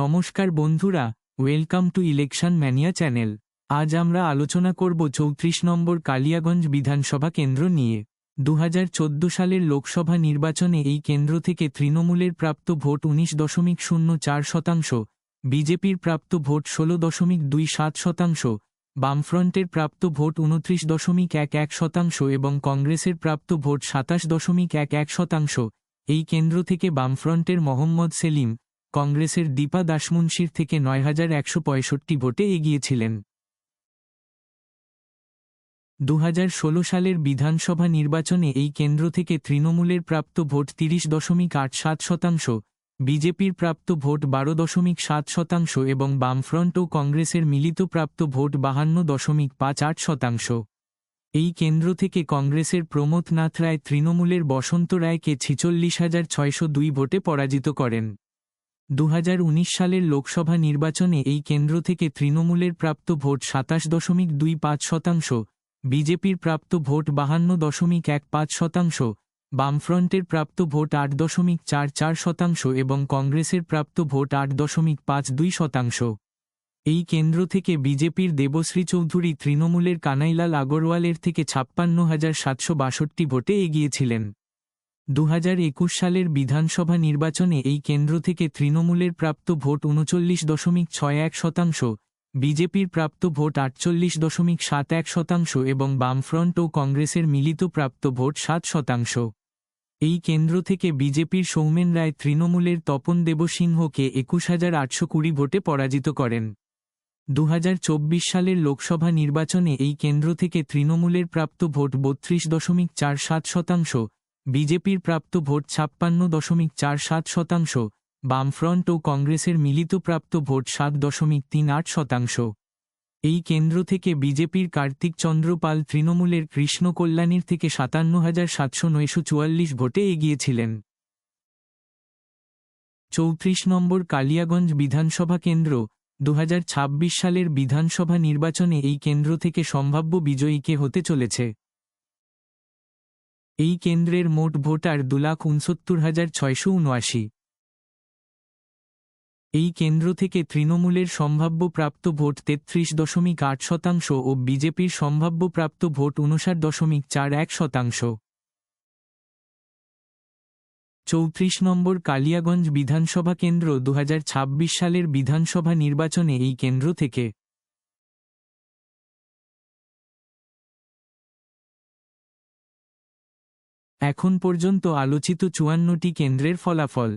নমস্কার বন্ধুরা welcome to election mania channel আজ আমরা আলোচনা করব চৌত্রিশ নম্বর কালিয়াগঞ্জ বিধানসভা কেন্দ্র নিয়ে। দু হাজার চোদ্দ সালের লোকসভা নির্বাচনে এই কেন্দ্র থেকে তৃণমূলের প্রাপ্ত ভোট উনিশ দশমিক শূন্য চার শতাংশ, বিজেপির প্রাপ্ত ভোট ষোলো দশমিক দুই সাত শতাংশ, বামফ্রন্টের প্রাপ্ত ভোট উনত্রিশ দশমিক এক এক শতাংশ এবং কংগ্রেসের প্রাপ্ত ভোট সাতাশ দশমিক এক এক শতাংশ। এই কেন্দ্র থেকে বামফ্রন্টের মোহাম্মদ সেলিম কংগ্রেসের দীপা দাসমুন্সির থেকে নয় হাজার একশো পঁয়ষট্টি ভোটে এগিয়েছিলেন। দু হাজার ষোল সালের বিধানসভা নির্বাচনে এই কেন্দ্র থেকে তৃণমূলের প্রাপ্ত ভোট তিরিশ দশমিক আট সাত শতাংশ, বিজেপির প্রাপ্ত ভোট বারো দশমিক সাত শতাংশ এবং বামফ্রন্ট ও কংগ্রেসের মিলিত প্রাপ্ত ভোট বাহান্ন দশমিক পাঁচ আট শতাংশ। এই কেন্দ্র থেকে কংগ্রেসের প্রমোদনাথ রায় তৃণমূলের বসন্ত রায়কে ছিচল্লিশ হাজার ছয়শো দুই ভোটে পরাজিত করেন। দু হাজার উনিশ সালের লোকসভা নির্বাচনে এই কেন্দ্র থেকে তৃণমূলের প্রাপ্ত ভোট সাতাশ দশমিক দুই পাঁচ শতাংশ, বিজেপির প্রাপ্ত ভোট বাহান্ন দশমিক এক পাঁচ শতাংশ, বামফ্রন্টের প্রাপ্ত ভোট আট দশমিক চার চার শতাংশ এবং কংগ্রেসের প্রাপ্ত ভোট আট দশমিক পাঁচ দুই শতাংশ। এই কেন্দ্র থেকে বিজেপির দেবশ্রী চৌধুরী তৃণমূলের কানাইলাল আগরওয়ালের থেকে ছাপ্পান্ন হাজার সাতশো বাষট্টি ভোটে এগিয়েছিলেন। দু হাজার একুশ সালের বিধানসভা নির্বাচনে এই কেন্দ্র থেকে তৃণমূলের প্রাপ্ত ভোট উনচল্লিশ দশমিক ছয় এক শতাংশ, বিজেপির প্রাপ্ত ভোট আটচল্লিশ দশমিক সাত এক শতাংশ এবং বামফ্রন্ট ও কংগ্রেসের মিলিত প্রাপ্ত ভোট সাত শতাংশ। এই কেন্দ্র থেকে বিজেপির সৌমেন রায় তৃণমূলের তপন দেবসিংহকে একুশ হাজার আটশো কুড়ি ভোটে পরাজিত করেন। দু হাজার চব্বিশ সালের লোকসভা নির্বাচনে এই কেন্দ্র থেকে তৃণমূলের প্রাপ্ত ভোট বত্রিশ দশমিক চার সাত শতাংশ বিজেপির প্রাপ্ত ভোট ছাপ্পান্ন দশমিক চার সাত শতাংশ, বামফ্রন্ট ও কংগ্রেসের মিলিত প্রাপ্ত ভোট সাত দশমিক তিন আট শতাংশ। এই কেন্দ্র থেকে বিজেপির কার্তিক চন্দ্র পাল তৃণমূলের কৃষ্ণ কল্যাণীর থেকে সাতান্ন হাজার সাতশো নয়শো চুয়াল্লিশ ভোটে এগিয়েছিলেন। চৌত্রিশ নম্বর কালিয়াগঞ্জ বিধানসভা কেন্দ্র দু হাজার ছাব্বিশ সালের বিধানসভা নির্বাচনে এই কেন্দ্র থেকে সম্ভাব্য বিজয়ীকে হতে চলেছে? এই কেন্দ্রের মোট ভোটার দু লাখ উনসত্তর হাজার ছয়শো উনআশি। এই কেন্দ্র থেকে তৃণমূলের সম্ভাব্য প্রাপ্ত ভোট তেত্রিশ দশমিক আট শতাংশ ও বিজেপির সম্ভাব্য প্রাপ্ত ভোট উনষাট দশমিক চার এক শতাংশ। চৌত্রিশ নম্বর কালিয়াগঞ্জ বিধানসভা কেন্দ্র দু হাজার ছাব্বিশ সালের বিধানসভা নির্বাচনে এই কেন্দ্র থেকে এখন পর্যন্ত আলোচিত চুয়ান্নটি কেন্দ্রের ফলাফল।